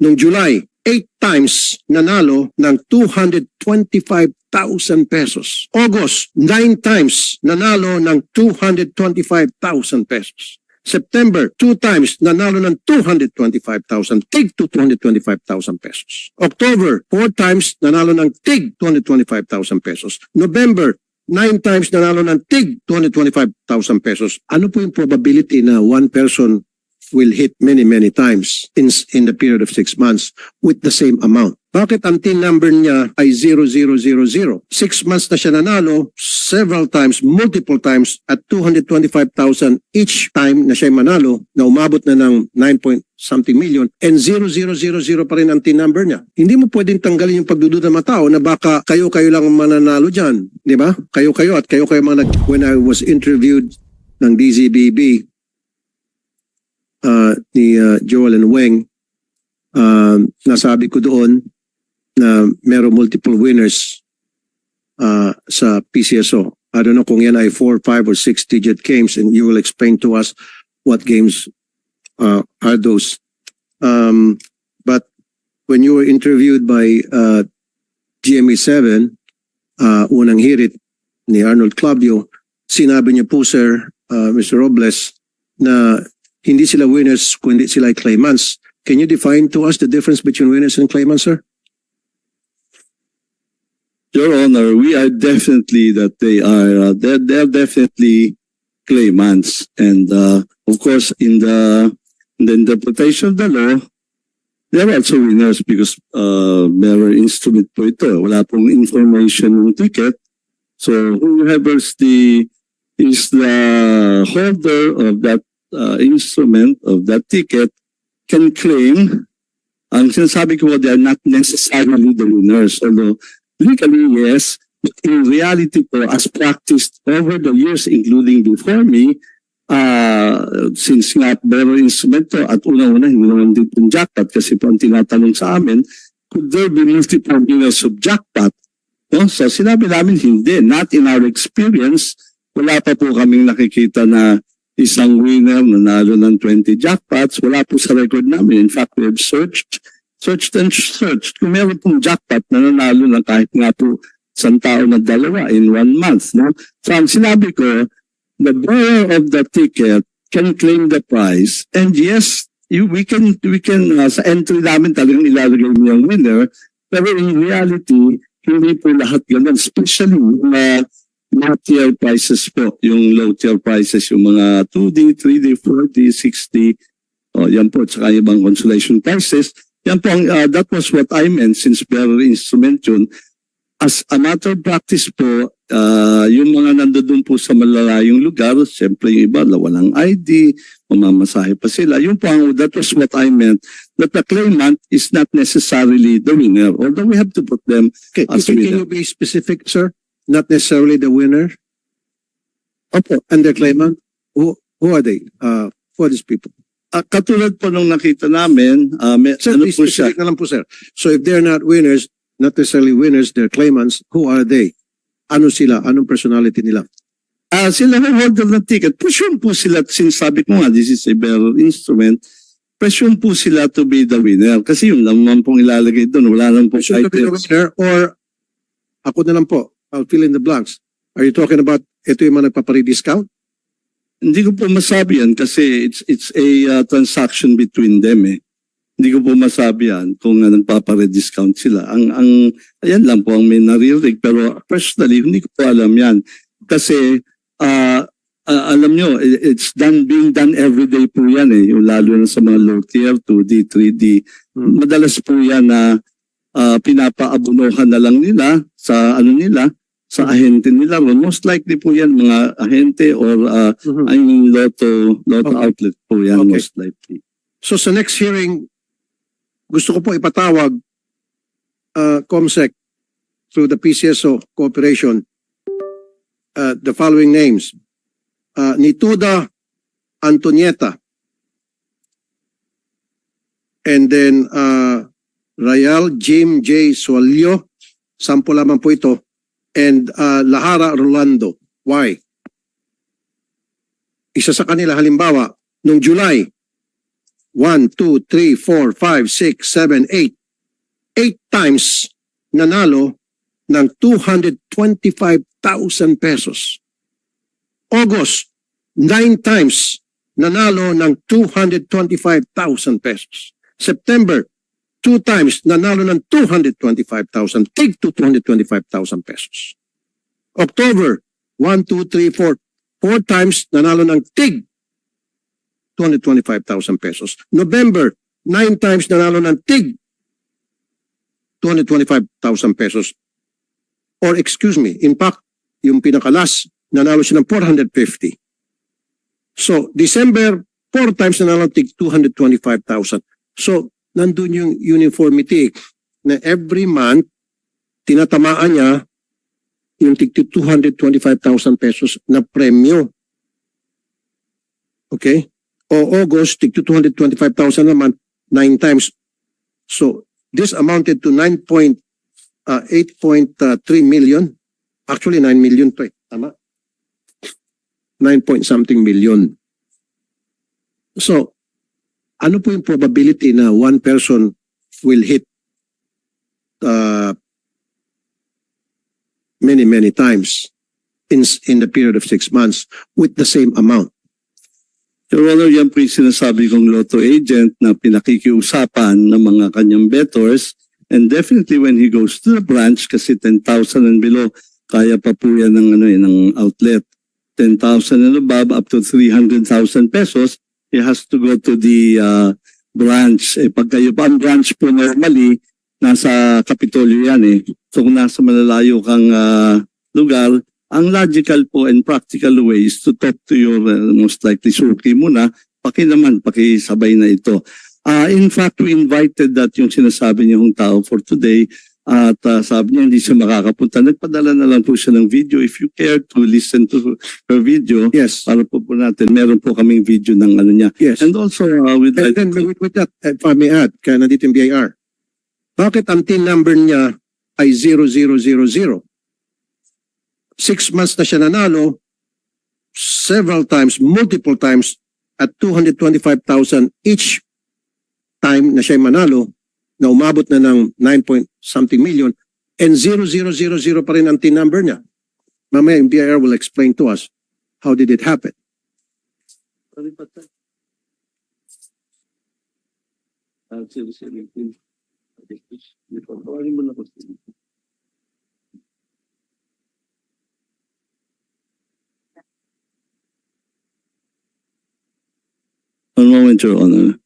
Noong July, 8 times nanalo ng 225,000 pesos. August, 9 times nanalo ng 225,000 pesos. September, 2 times nanalo ng 225,000, tig to 225,000 pesos. October, 4 times nanalo ng tig 225,000 pesos. November, 9 times nanalo ng tig 225,000 pesos. Ano po yung probability na one person will hit many, many times in, in the period of six months with the same amount. Bakit ang team number niya ay 0000? Six months na siya nanalo, several times, multiple times, at 225,000 each time na siya manalo, na umabot na ng 9 point something million, and 0000 pa rin ang team number niya. Hindi mo pwedeng tanggalin yung pagdududa ng mga tao na baka kayo-kayo lang ang mananalo dyan. Di ba? Kayo-kayo at kayo-kayo mga nag... When I was interviewed ng DZBB, uh, ni uh, Joel and Weng, uh, nasabi ko doon na meron multiple winners uh, sa PCSO. I don't know kung yan ay 4, 5, or 6 digit games and you will explain to us what games uh, are those. Um, but when you were interviewed by uh, GMA7, uh, unang hirit ni Arnold Claudio, sinabi niyo po sir, uh, Mr. Robles, na hindi sila winners kundi sila claimants. Can you define to us the difference between winners and claimants, sir? Your Honor, we are definitely that they are, uh, they're, they're definitely claimants. And, uh, of course, in the, in the interpretation of the law, they're also winners because, uh, mirror instrument po ito. Wala pong information ng ticket. So, whoever is the, is the holder of that, uh, instrument, of that ticket, can claim ang sinasabi ko, they are not necessarily the winners. Although, legally, yes. But in reality po, as practiced over the years, including before me, uh, since nga bearer instrument to, at una-una, hindi naman din yung jackpot kasi po ang tinatanong sa amin, could there be multiple winners of jackpot? No? So sinabi namin, hindi. Not in our experience. Wala pa po kaming nakikita na isang winner nanalo ng 20 jackpots. Wala po sa record namin. In fact, we have searched searched and searched. Kung meron pong jackpot na nanalo ng kahit nga po isang tao na dalawa in one month. No? So ang sinabi ko, the bearer of the ticket can claim the prize. And yes, you, we can, we can, uh, sa entry namin talagang ilalagay mo yung winner. Pero in reality, hindi po lahat ganun. Especially mga mga tier prices po. Yung low tier prices, yung mga 2D, 3D, 4D, 6D. O, yan po. Tsaka ibang consolation prices. Yan po, ang, uh, that was what I meant since bearer instrument yun. As a matter of practice po, uh, yung mga nandoon po sa malalayong lugar, siyempre yung iba, walang ID, mamamasahe pa sila. Yung po, ang, that was what I meant, that the claimant is not necessarily the winner, although we have to put them Okay, As can, can winner. you be specific, sir? Not necessarily the winner Opo, and the claimant? Who, who are they? Uh, who are these people? Ah, katulad po nung nakita namin, ah, may, Sir, ano be po siya, specific na lang po, sir. So if they're not winners, not necessarily winners, they're claimants, who are they? Ano sila? Anong personality nila? Ah, sila ang holder ng ticket. Presume po sila, since sabi ko nga, this is a bearer instrument, presume po sila to be the winner. Kasi yun naman pong ilalagay doon. Wala naman po Should be the items. winner or ako na lang po. I'll fill in the blanks. Are you talking about ito yung mga nagpapare-discount? Hindi ko po masabi yan kasi it's it's a uh, transaction between them eh. Hindi ko po masabi yan kung uh, nagpapare-discount sila. Ang, ang, ayan lang po ang may naririnig. Pero personally, hindi ko po alam yan. Kasi, ah, ah, alam nyo, it's done, being done every day po yan eh. Yung lalo na sa mga low tier, 2D, 3D. Hmm. Madalas po yan na ah, pinapaabunuhan na lang nila sa ano nila, sa ahente nila. Most likely po yan mga ahente or ah, Mhm. I mean, lotto, lotto Okay. outlet po yan Okay. most likely. So sa next hearing, gusto ko po ipatawag uh, COMSEC through the PCSO cooperation uh, the following names. Uh, Nituda Antonieta. And then uh, Rayal Jim J. Sualio. Sampo lamang po ito. And uh, Lahara Rolando. Why? Isa sa kanila halimbawa, noong July, 1, 2, 3, 4, 5, 6, 7, 8. 8 times nanalo ng 225,000 pesos. August, 9 times nanalo ng 225,000 pesos. September, 2 times nanalo ng 225,000, tig to 225,000 pesos. October, 1, 2, 3, 4, 4 times nanalo ng tig 225,000 pesos. November, 9 times nanalo ng tig 225,000 pesos. Or excuse me, in fact, yung pinakalas, nanalo siya ng 450. So, December, 4 times nanalo ng tig 225,000. So, nandun yung uniformity na every month, tinatamaan niya yung tig 225,000 pesos na premyo. Okay? O August, tig 225,000 naman, 9 times. So, this amounted to 9 point, uh, 8.3 million. Actually, 9 million to eh. Tama? 9 point something million. So, ano po yung probability na one person will hit uh, many, many times in, in the period of six months with the same amount? Your Honor, yan po yung sinasabi kong lotto agent na pinakikiusapan ng mga kanyang bettors. And definitely when he goes to the branch, kasi 10,000 and below, kaya pa po yan ng, ano, eh, ng outlet. 10,000 and above, up to 300,000 pesos, he has to go to the uh, branch. Eh, pag kayo pa, ang branch po normally, nasa Kapitolyo yan eh. So kung nasa malalayo kang ah, lugar, ang logical po and practical way is to talk to your uh, most likely suki muna, paki naman, pakisabay na ito. Ah, in fact, we invited that yung sinasabi niyong tao for today at ah, sabi niya hindi siya makakapunta. Nagpadala na lang po siya ng video. If you care to listen to her video, Yes. para po po natin, meron po kaming video ng ano niya. Yes. And also, uh, with And then with, with that, if I may add, kaya nandito yung BIR, bakit ang TIN number niya ay 0000? Six months na siya nanalo, several times, multiple times, at 225,000 each time na siya manalo, na umabot na ng 9 point something million, and 0000 pa rin ang TIN number niya. Mamaya yung BIR will explain to us how did it happen. One moment, Your Honor.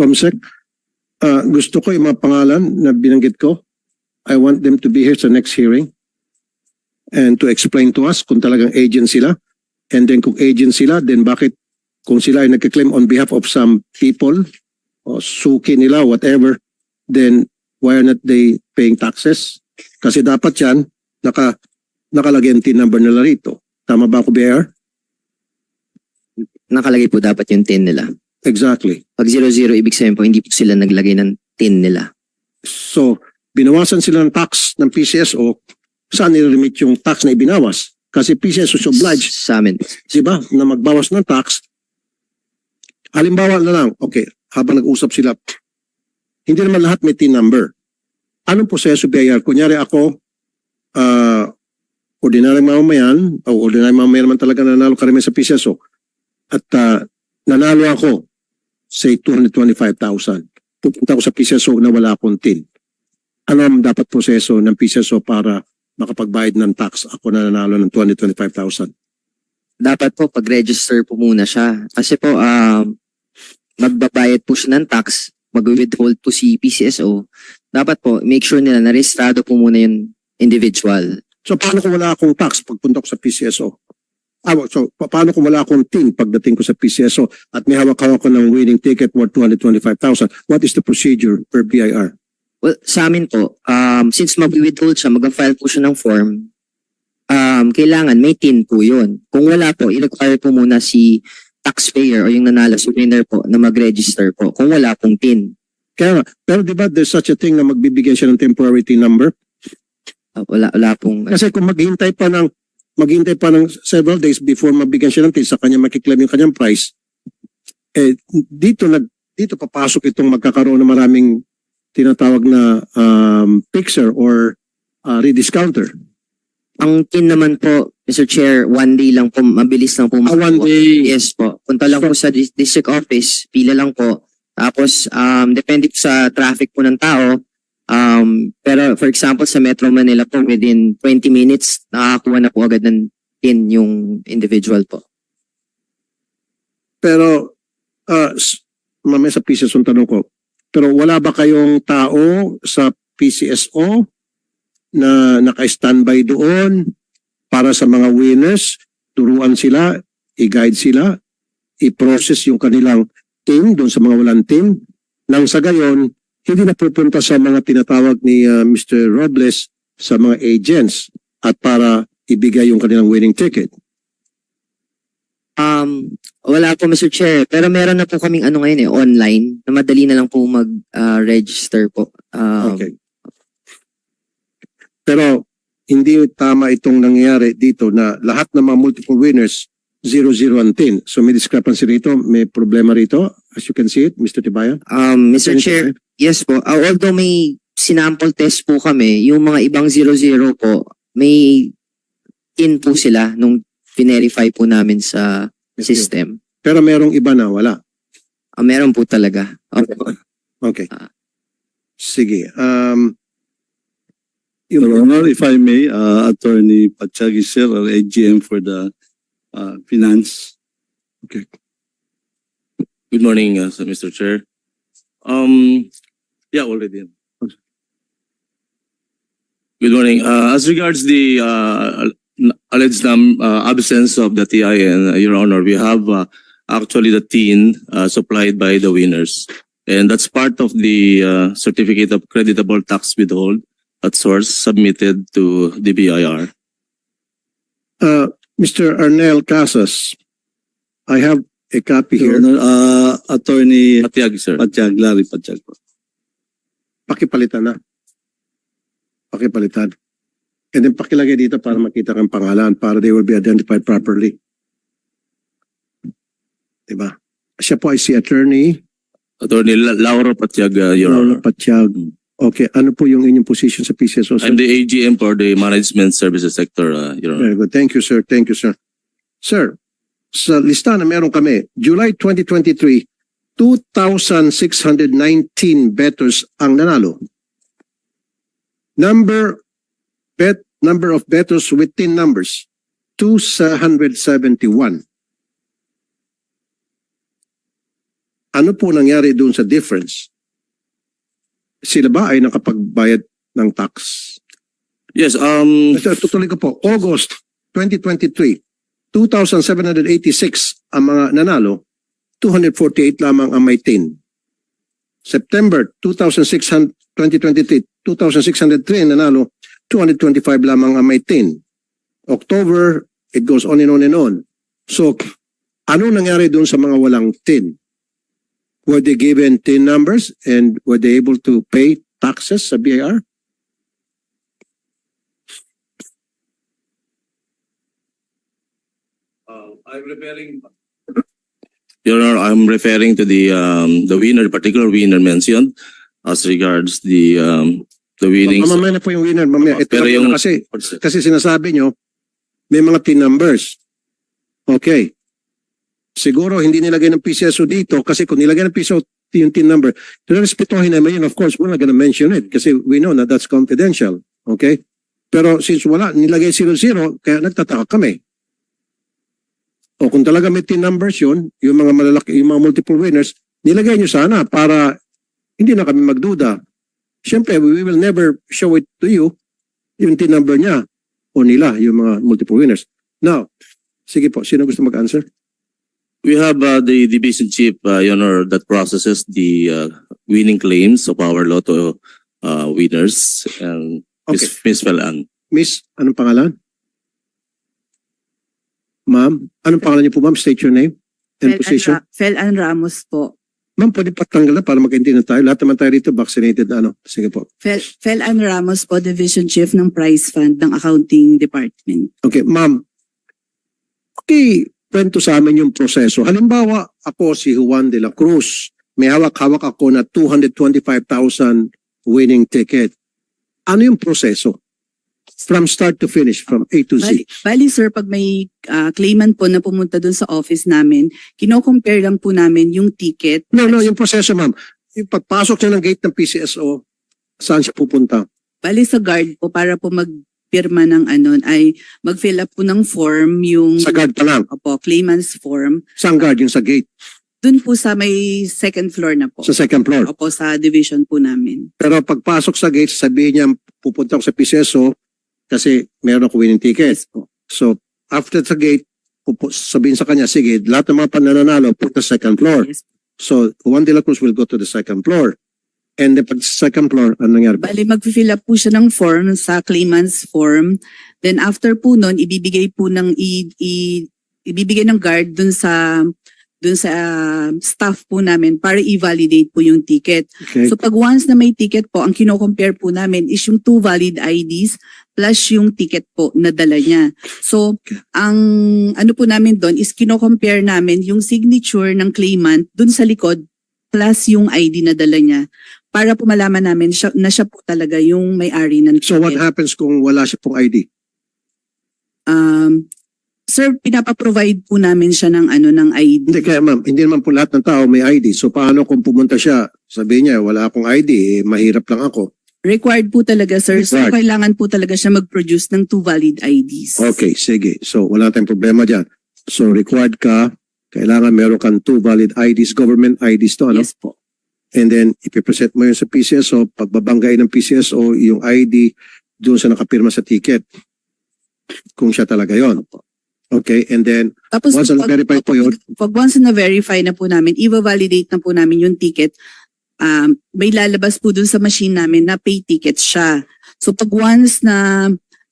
Comsec, ah, gusto ko yung mga pangalan na binanggit ko. I want them to be here sa next hearing and to explain to us kung talagang agent sila. And then kung agent sila, then bakit kung sila ay nagkiklaim on behalf of some people o suki nila, whatever, then why are not they paying taxes? Kasi dapat yan, naka, nakalagay ang TIN number nila rito. Tama ba ako, BR? nakalagay po dapat yung tin nila. Exactly. Pag 00, ibig sabihin po, hindi po sila naglagay ng tin nila. So, binawasan sila ng tax ng PCSO, saan nire-remit yung tax na ibinawas? Kasi PCSO is obliged, Sa amin. di ba, na magbawas ng tax. Halimbawa na lang, okay, habang nag-usap sila, hindi naman lahat may TIN number. Anong proseso BIR? Kunyari ako, ah, ordinaryong mamamayan, o ordinaryong mamamayan naman talaga nanalo karamihan sa PCSO, at ah, nanalo ako, say 225,000. Pupunta ako sa PCSO na wala akong TIN ano ang dapat proseso ng PCSO para makapagbayad ng tax ako na nanalo ng 225,000? Dapat po, pag-register po muna siya. Kasi po, um, magbabayad po siya ng tax, mag-withhold po si PCSO. Dapat po, make sure nila na registrado po muna yung individual. So paano kung wala akong tax pagpunta ko sa PCSO? Ah, so pa- paano kung wala akong TIN pagdating ko sa PCSO at may hawak-hawak ko ng winning ticket worth 225,000? What is the procedure per BIR? Well, sa amin po, um, since mag-withhold siya, mag-file po siya ng form, um, kailangan may TIN po yun. Kung wala po, i-require po muna si taxpayer o yung nanalo, si winner po, na mag-register po. Kung wala pong TIN. Kaya nga, pero di ba there's such a thing na magbibigay siya ng temporary TIN number? Ah, wala, wala pong... Kasi kung maghihintay pa ng maghintay pa ng several days before mabigyan siya ng tin sa kanya makiklaim yung kanyang price, eh, dito nag dito papasok itong magkakaroon ng maraming tinatawag na um, fixer or uh, rediscounter. Ang tin naman po, Mr. Chair, one day lang po, mabilis lang po. Ah, one day. Yes po. Punta lang po sa dis- district office, pila lang po. Tapos, um, depende po sa traffic po ng tao. Um, pero for example, sa Metro Manila po, within 20 minutes, nakakakuha na po agad ng tin yung individual po. Pero, uh, mamaya sa PCSO ang tanong ko, pero wala ba kayong tao sa PCSO na naka-standby doon para sa mga winners, turuan sila, i-guide sila, i-process yung kanilang team doon sa mga walang team, nang sa gayon, hindi na pupunta sa mga tinatawag ni uh, Mr. Robles sa mga agents at para ibigay yung kanilang winning ticket. Um, wala po Mr. Chair, pero meron na po kaming ano ngayon eh, online, na madali na lang po mag-register po. Um, Okay. Pero hindi tama itong nangyayari dito na lahat ng mga multiple winners 0-0 ang tin. So may discrepancy rito, may problema rito. As you can see it, Mr. Tibayan. Um, Mr. Anything Chair, yes po. Uh, although may sinample test po kami, yung mga ibang 00 po, may in po sila nung verify po namin sa system. Pero merong iba na wala. Ah, meron po talaga. Opo. Okay. Ah. Sige. Um, Your Honor, if I may, uh, Attorney Pachagi sir, or AGM for the uh, finance. Okay. Good morning, uh, sir, Mr. Chair. Um, yeah, already. Good morning. Uh, as regards the, uh, alleged um, uh, absence of the TIN, uh, Your Honor, we have, uh, actually the TIN, uh, supplied by the winners. And that's part of the, uh, certificate of creditable tax withhold at source submitted to the BIR. uh, Mr. Arnel Casas, I have a copy Your here. Honor, uh, Attorney Matiag, sir. Pachag, Larry Pachag. po. Pakipalitan na. Pakipalitan. And then pakilagay dito para makita kang pangalan para they will be identified properly. Diba? Siya po ay si attorney Attorney La- Lauro Patiag, uh, Your Lola Honor. Patiag. Okay, ano po yung inyong position sa PCSO? sir? I'm the AGM for the management services sector, uh, Your Honor. Very good. Thank you, sir. Thank you, sir. Sir, sa lista na meron kami, July 2023, 2,619 bettors ang nanalo. Number bet number of bettors within numbers 271. Ano po nangyari doon sa difference? Sila ba ay nakapagbayad ng tax? Yes, um, Sir, tutuloy ko po. August 2023, 2,786 ang mga nanalo, 248 lamang ang may tin. September 2006, 2023, 2,603 ang nanalo, 225 lamang ang may tin. October, it goes on and on and on. So, ano nangyari doon sa mga walang tin? Were they given tin numbers and were they able to pay taxes sa BIR? Uh, I'm referring. Your Honor, I'm referring to the um the winner, particular winner mentioned as regards the um the winnings. Mamaya na po yung winner, mamaya. Ito Pero yung- kasi, kasi sinasabi nyo, may mga tin numbers. Okay. Siguro hindi nilagay ng PCSO dito kasi kung nilagay ng PCSO yung tin number, respetuhin naman yun. Of course, we're not gonna mention it kasi we know na that's confidential. Okay? Pero since wala, nilagay 00, kaya nagtataka kami. O kung talaga may tin numbers yun, yung mga malalaki, yung mga multiple winners, nilagay nyo sana para hindi na kami magduda. Siyempre, we will never show it to you, yung tin number niya o nila, yung mga multiple winners. Now, sige po, sino gusto mag-answer? We have uh, the division chief, uh, Your Honor, that processes the uh, winning claims of our lotto uh, winners and Okay. Miss Miss Velan. Miss, anong pangalan? Ma'am, anong pangalan niyo po ma'am? State your name and Fel position. Anra- Fel Ann Ramos po. Ma'am, pwede patanggal na para magkaintindihan tayo. Lahat naman tayo rito vaccinated na ano. Sige po. Fel, Fel Ann Ramos po, Division Chief ng Price Fund ng Accounting Department. Okay, ma'am. Okay, kwento sa amin yung proseso. Halimbawa, ako si Juan de la Cruz. May hawak-hawak ako na 225,000 winning ticket. Ano yung proseso? From start to finish, from A to Z. Bali, bali sir, pag may ah, claimant po na pumunta dun sa office namin, kino-compare lang po namin yung ticket. No, no, yung proseso, ma'am. Yung pagpasok niya ng gate ng PCSO, saan siya pupunta? Bali sa guard po para po magpirma ng ano, ay mag-fill up po ng form yung Sa guard pa lang. Opo, claimant's form. Saan guard? Yung sa gate? Dun po sa may second floor na po. Sa second floor. Opo, sa division po namin. Pero pagpasok sa gate, sabihin niya, pupunta ako sa PCSO kasi meron ako winning ticket. Yes po. So, after sa gate, pupu- sabihin sa kanya, sige, lahat ng mga pananalo, punta sa second floor. Yes. So, Juan de la Cruz will go to the second floor. And pag sa second floor, ano nangyari? Bali, mag-fill up po siya ng form sa claimant's form. Then after po nun, ibibigay po ng i, i- ibibigay ng guard dun sa dun sa ah, staff po namin para i-validate po yung ticket. Okay. So pag once na may ticket po, ang kino-compare po namin is yung two valid IDs plus yung ticket po na dala niya. So ang ano po namin doon is kino-compare namin yung signature ng claimant dun sa likod plus yung ID na dala niya para po malaman namin siya, na siya po talaga yung may-ari ng so, what happens kung wala siya pong ID? Um, sir, pinapaprovide po namin siya ng ano ng ID. Hindi, kaya ma'am, hindi naman po lahat ng tao may ID. So, paano kung pumunta siya, sabihin niya, wala akong ID, eh, mahirap lang ako. Required po talaga, sir. So, Required. kailangan po talaga siya mag-produce ng two valid IDs. Okay, sige. So, wala tayong problema dyan. So, required ka, kailangan meron kang two valid IDs, government IDs to, ano? Yes po. And then, ipipresent mo yun sa PCSO. Pagbabanggain ng PCSO, yung ID, doon sa nakapirma sa ticket. Kung siya talaga yon. Okay, and then, Tapos Once pag, na-verify po yun. pag once na verify na po namin, i-validate na po namin yung ticket, um, may lalabas po dun sa machine namin na pay ticket siya. So pag once na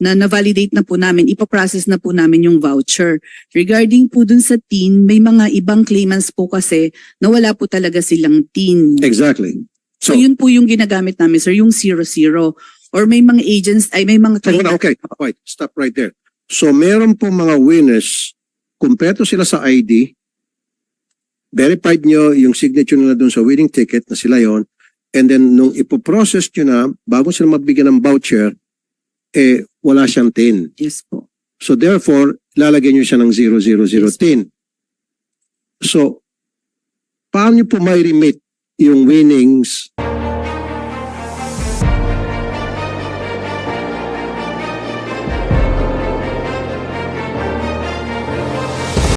na na-validate na po namin, ipaprocess na po namin yung voucher. Regarding po dun sa TIN, may mga ibang claimants po kasi na wala po talaga silang TIN. exactly. So, So, yun po yung ginagamit namin, sir, yung 00. Or may mga agents, ay may mga claimants. okay, wait, stop right there. So, meron po mga winners, kumpleto sila sa ID, verified nyo yung signature nila dun sa winning ticket na sila yon and then nung ipoprocess nyo na, bago sila mabigyan ng voucher, eh, wala siyang TIN. Yes po. So therefore, lalagyan nyo siya ng 0010. So, paano nyo po may remit yung winnings